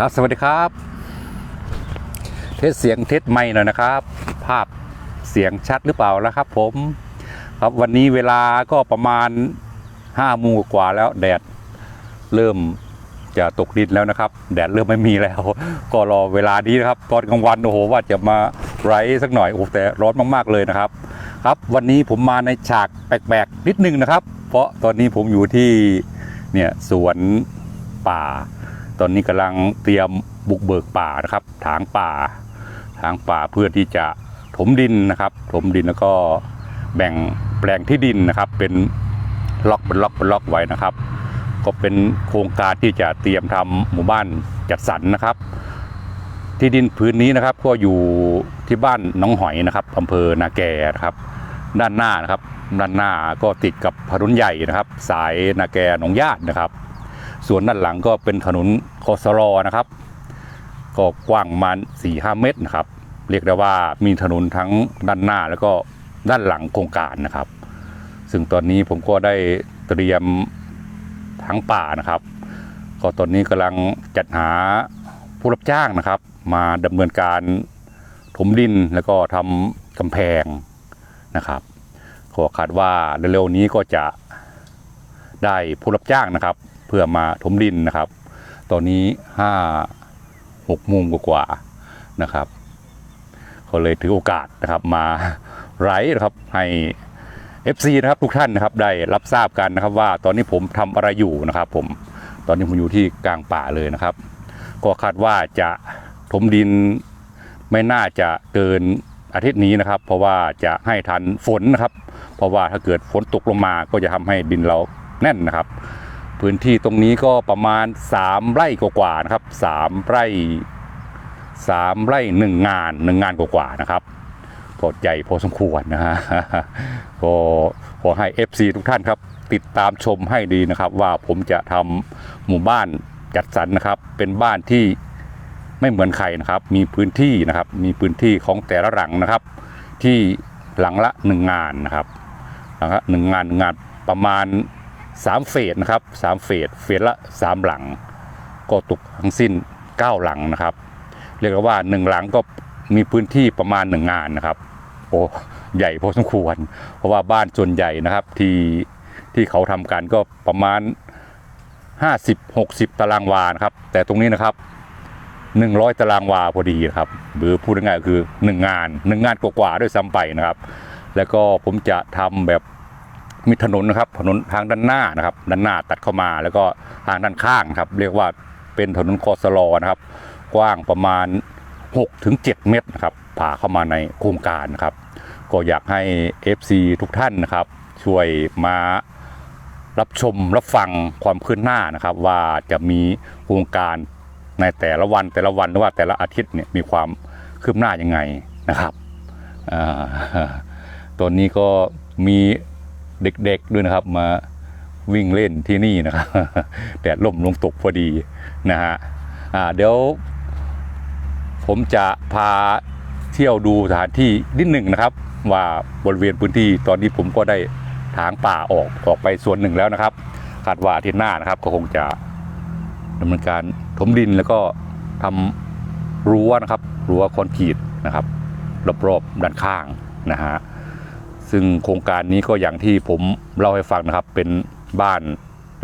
ครับ สวัสดีครับ เทสเสียงเทสไม่หน่อยนะครับ ภาพเสียงชัดหรือเปล่าแล้วครับผมครับวันนี้เวลาก็ประมาณห้าโมงกว่าแล้วแดดเริ่มจะตกดินแล้วนะครับ แดดเริ่มไม่มีแล้ว ก็รอเวลานี้นะครับ ตอนกลางวันโอ้โหว่าจะมาไรสักหน่อยโอ้แต่ร้อนมากๆเลยนะครับ ครับวันนี้ผมมาในฉากแปลกๆนิดนึงนะครับ เพราะตอนนี้ผมอยู่ที่เนี่ยสวนป่า ตอนนี้กำลังเตรียมบุกเบิกป่านะครับ ถางป่า ถางป่าเพื่อที่จะถมดินนะครับ ถมดินแล้วก็แบ่งแปลงที่ดินนะครับ เป็นล็อกเป็นล็อกเป็นล็อกไว้นะครับ ก็เป็นโครงการที่จะเตรียมทำหมู่บ้านจัดสรรนะครับ ที่ดินพื้นนี้นะครับ ก็อยู่ที่บ้านน้องหอยนะครับอำเภอนาแกนะครับ ด้านหน้านะครับ ด้านหน้าก็ติดกับถนนใหญ่นะครับ สายนาแกหนองญาตินะครับ ส่วนด้านหลังก็เป็นถนนคอสรอนะครับ ก็กว้างประมาณ4 5 เมตรนะครับ เรียกได้ว่ามีถนนทั้งด้านหน้าแล้วก็ด้านหลังโครงการนะครับ ซึ่งตอนนี้ผมก็ได้เตรียมทั้งป่านะครับ ก็ตอนนี้กำลังจัดหาผู้รับจ้างนะครับ มาดำเนินการถมดินแล้วก็ทำกำแพงนะครับก็คาดว่าเร็วๆนี้ก็จะได้ผู้รับจ้างนะครับ เพื่อมาถมดินนะครับ ตอนนี้ห้าหกโมงกว่าๆนะครับก็เลยถือโอกาสนะครับมาไลฟ์นะครับให้ FC นะครับทุกท่านนะครับได้รับทราบกันนะครับว่าตอนนี้ผมทำอะไรอยู่นะครับผมตอนนี้ผมอยู่ที่กลางป่าเลยนะครับ ก็คาดว่าจะถมดินไม่น่าจะเกินอาทิตย์นี้นะครับ เพราะว่าจะให้ทันฝนนะครับ เพราะว่าถ้าเกิดฝนตกลงมาก็จะทำให้ดินเราแน่นนะครับ พื้นที่ตรงนี้ก็ประมาณ 3 ไร่กว่าๆนะครับ 3 ไร่ 3 ไร่หนึ่งงานหนึ่งงานกว่าๆนะครับก็ใหญ่พอสมควรนะฮะก็ขอให้ FC ทุกท่านครับ ติดตามชมให้ดีนะครับ ว่าผมจะทำหมู่บ้านจัดสรรนะครับ เป็นบ้านที่ไม่เหมือนใครนะครับ มีพื้นที่นะครับ มีพื้นที่ของแต่ละหลังนะครับ ที่หลังละหนึ่งงานนะครับหลังละหนึ่งงานหงานประมาณ 3 เฟสนะครับ3เฟสเฟสละ 3 หลัง ก็ตกทั้งสิ้น 9 หลังนะครับ เรียกได้ว่า 1 หลังก็มีพื้นที่ประมาณ 1 งานนะครับ โอ้ใหญ่พอสมควร เพราะว่าบ้านส่วนใหญ่นะครับที่ที่เขาทำกันก็ประมาณ 50-60 ตารางวานะครับ แต่ตรงนี้นะครับ 100 ตารางวาพอดีนะครับ หรือพูดง่ายๆคือ 1 งาน 1 งานกว่าๆด้วยซ้ำไปนะครับ แล้วก็ผมจะทำแบบ มีถนนนะครับถนนทางด้านหน้านะครับ ด้านหน้าตัดเข้ามาแล้วก็ทางด้านข้างครับ เรียกว่าเป็นถนนคอสลอนะครับ กว้างประมาณ6ถึง7เมตรนะครับผ่าเข้ามาในโครงการนะครับ ก็อยากให้ FC ทุกท่านนะครับ ช่วยมารับชมรับฟังความคืบหน้านะครับ ว่าจะมีโครงการในแต่ละวันแต่ละวันหรือว่าแต่ละอาทิตย์เนี่ยมีความคืบหน้ายังไงนะครับตอนนี้ก็มี เด็กๆด้วยนะครับ มาวิ่งเล่นที่นี่นะครับแดดล่มลงตกพอดีนะฮะอ่าเดี๋ยว ผมจะพาเที่ยวดูสถานที่นิดหนึ่งนะครับ ว่าบริเวณพื้นที่ตอนนี้ผมก็ได้ถางป่าออกออกไปส่วนหนึ่งแล้วนะครับคาดว่าอาทิตย์หน้านะครับ ก็คงจะดำเนินการถมดินแล้วก็ทำรั้วนะครับรั้วคอนกรีตนะครับรอบๆด้านข้างนะฮะ ซึ่งโครงการนี้ก็อย่างที่ผมเล่าให้ฟังนะครับ เป็นบ้าน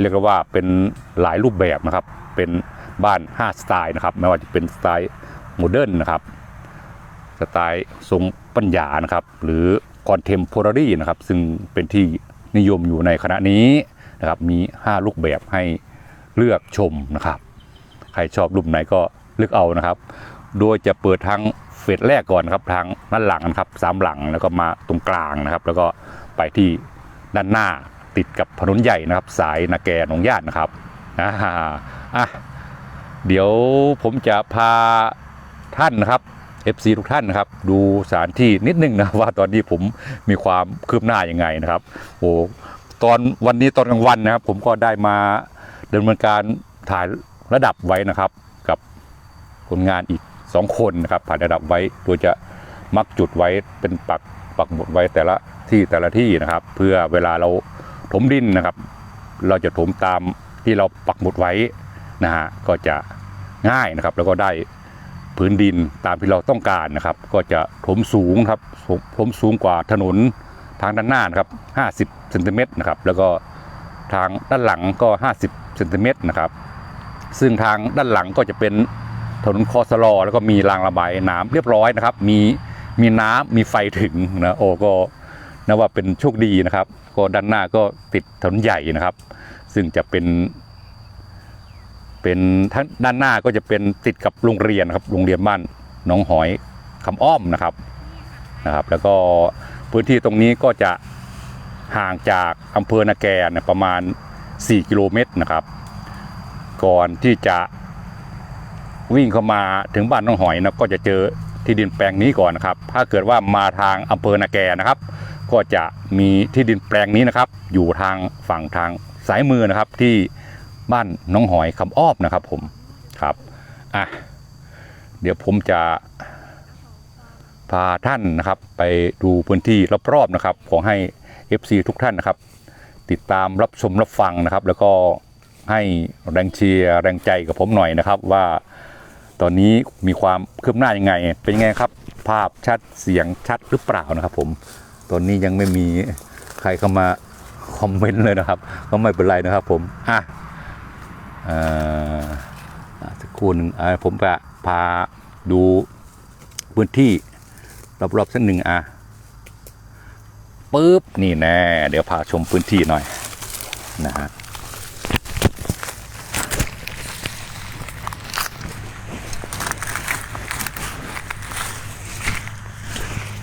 เรียกว่าเป็นหลายรูปแบบนะครับ เป็นบ้าน 5 สไตล์นะครับ ไม่ว่าจะเป็นสไตล์โมเดิร์นนะครับ สไตล์ทรงปัญญานะครับ หรือคอนเทม p o r a r y นะครับ ซึ่งเป็นที่นิยมอยู่ในคณะนี้นะครับ มี 5 รูปแบบให้เลือกชมนะครับ ใครชอบรูปไหนก็เลือกเอานะครับ โดยจะเปิดทาง เฟสแรกก่อนครับทางด้านหลังนะครับสามหลังแล้วก็มาตรงกลางนะครับ แล้วก็ไปที่ด้านหน้าติดกับถนนใหญ่นะครับ สายนาแกหนองญาตินะครับอ่าอะเดี๋ยวผมจะพาท่านนะครับ FC ทุกท่านนะครับ ดูสถานที่นิดนึงนะว่าตอนนี้ผมมีความคืบหน้ายังไงนะครับโอ้ตอนวันนี้ตอนกลางวันนะครับ ผมก็ได้มาดำเนินการถ่ายระดับไว้นะครับ กับคนงานอีก 2 คนนะครับผ่านระดับไว้โดยจะมักจุดไว้เป็นปักปักหมุดไว้แต่ละที่แต่ละที่นะครับ เพื่อเวลาเราถมดินนะครับ เราจะถมตามที่เราปักหมุดไว้นะฮะก็จะง่ายนะครับ แล้วก็ได้พื้นดินตามที่เราต้องการนะครับ ก็จะถมสูงครับถมสูงกว่าถนนทางด้านหน้านะครับ 50เซนติเมตรนะครับ แล้วก็ทางด้านหลังก็ 50เซนติเมตรนะครับ ซึ่งทางด้านหลังก็จะเป็น ถนนคอสลอแล้วก็มีรางระบายน้ำเรียบร้อยนะครับ มีมีน้ำมีไฟถึงนะโอ้ก็นับว่าเป็นโชคดีนะครับ ก็ด้านหน้าก็ติดถนนใหญ่นะครับ ซึ่งจะเป็น เป็นทั้งด้านหน้าก็จะเป็นติดกับโรงเรียนครับ โรงเรียนบ้านหนองหอยคำอ้อมนะครับนะครับ แล้วก็พื้นที่ตรงนี้ก็จะห่างจากอำเภอนาแก่ประมาณ 4 กิโลเมตรนะครับ ก่อนที่จะ วิ่งเข้ามาถึงบ้านน้องหอยนะก็จะเจอที่ดินแปลงนี้ก่อนนะครับ ถ้าเกิดว่ามาทางอำเภอนาแกนะครับ ก็จะมีที่ดินแปลงนี้นะครับ อยู่ทางฝั่งทางสายมือนะครับที่บ้านน้องหอยคำอ้อมนะครับผมครับอะเดี๋ยวผมจะพาท่านนะครับ ไปดูพื้นที่รอบๆนะครับ ขอให้ FC ทุกท่านนะครับ ติดตามรับชมรับฟังนะครับ แล้วก็ให้แรงเชียร์แรงใจกับผมหน่อยนะครับว่า ตอนนี้มีความคืบหน้ายังไง เป็นยังไงครับ ภาพชัดเสียงชัดหรือเปล่านะครับ ผมตอนนี้ยังไม่มีใครเข้ามาคอมเมนต์เลยนะครับ ก็ไม่เป็นไรนะครับ ผมอะสักครู่หนึ่งผมจะพาดูพื้นที่รอบๆสักหนึ่งอะปุ๊บนี่แน่เดี๋ยวพาชมพื้นที่หน่อยนะฮะ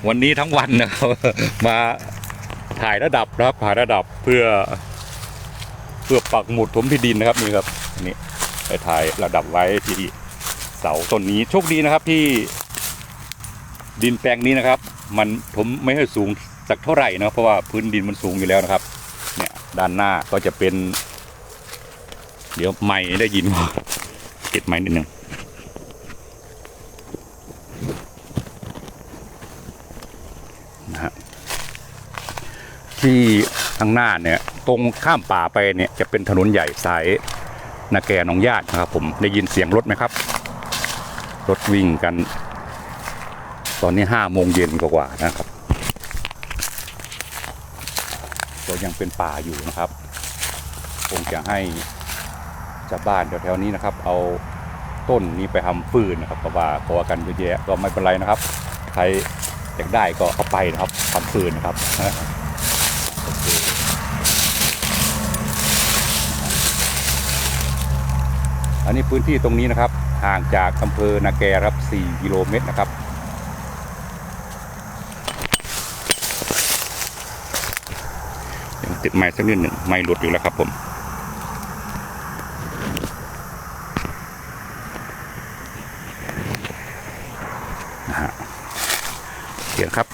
วันนี้ทั้งวันนะครับ มาถ่ายระดับนะครับถ่ายระดับเพื่อ เพื่อปักหมุดถมที่ดินนะครับนี่ครับนี่ไปถ่ายระดับไว้ที่เสาต้นนี้โชคดีนะครับที่ดินแปลงนี้นะครับ มันผมไม่ให้สูงสักเท่าไหร่นะรเพราะว่าพื้นดินมันสูงอยู่แล้วนะครับ เนี่ยด้านหน้าก็จะเป็น เดี๋ยวไม่ได้ยินว่าเก็บไม้นิดนึงนะฮะ ที่ข้างหน้าเนี่ยตรงข้ามป่าไปเนี่ยจะเป็นถนนใหญ่สายนาแกหนองญาตินะครับผมได้ยินเสียงรถไหมครับ รถวิ่งกัน ตอนนี้ห้าโมงเย็นกว่าๆนะครับก็ยังเป็นป่าอยู่นะครับคงจะให้ชาวบ้านแถวๆนี้นะครับ เอาต้นนี้ไปทำฟืนนะครับเพราะว่าขอกันเยอะแยะก็ไม่เป็นไรนะครับ ใครอยากได้ก็เอาไปนะครับทำฟืนนะครับ โอเค อันนี้พื้นที่ตรงนี้นะครับ ห่างจากอำเภอนาแกครับ 4 กิโลเมตรนะครับเดี๋ยวติดไม้สักนิดหนึ่งไม้หลุดอยู่แล้วครับผมนะฮะเดี๋ยวครับ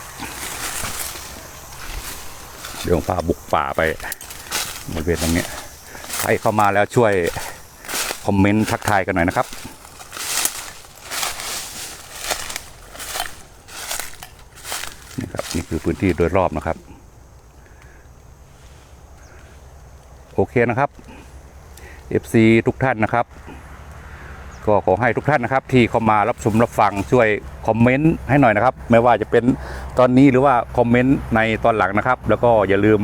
เดี๋ยวผมพาบุกป่าไปบริเวณตรงนี้ใครเข้ามาแล้วช่วย คอมเมนต์ทักทายกันหน่อยนะครับ นี่ครับ นี่คือพื้นที่โดยรอบนะครับ โอเคนะครับ FC ทุกท่านนะครับ ก็ขอให้ทุกท่านนะครับ ที่เข้ามารับชมรับฟังช่วยคอมเมนต์ให้หน่อยนะครับ ไม่ว่าจะเป็นตอนนี้หรือว่าคอมเมนต์ในตอนหลังนะครับ แล้วก็อย่าลืม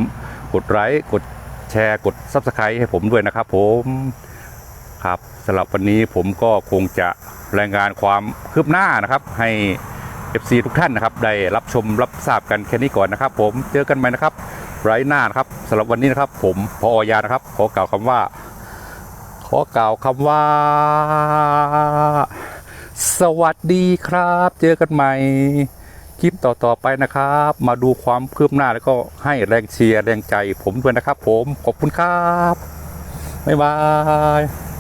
กดไลค์กดแชร์กด Subscribe ให้ผมด้วยนะครับผม ครับสำหรับวันนี้ผมก็คงจะรายงานความคืบหน้านะครับให้ FC ทุกท่านนะครับ ได้รับชมรับทราบกันแค่นี้ก่อนนะครับ ผมเจอกันใหม่นะครับไร้หน้านะครับสำหรับวันนี้นะครับ ผมพออยานะครับ ขอกล่าวคำว่า ขอกล่าวคำว่า สวัสดีครับ เจอกันใหม่คลิปต่อๆไปนะครับ มาดูความคืบหน้าแล้วก็ให้แรงเชียร์แรงใจผมด้วยนะครับ ผมขอบคุณครับบ๊ายบาย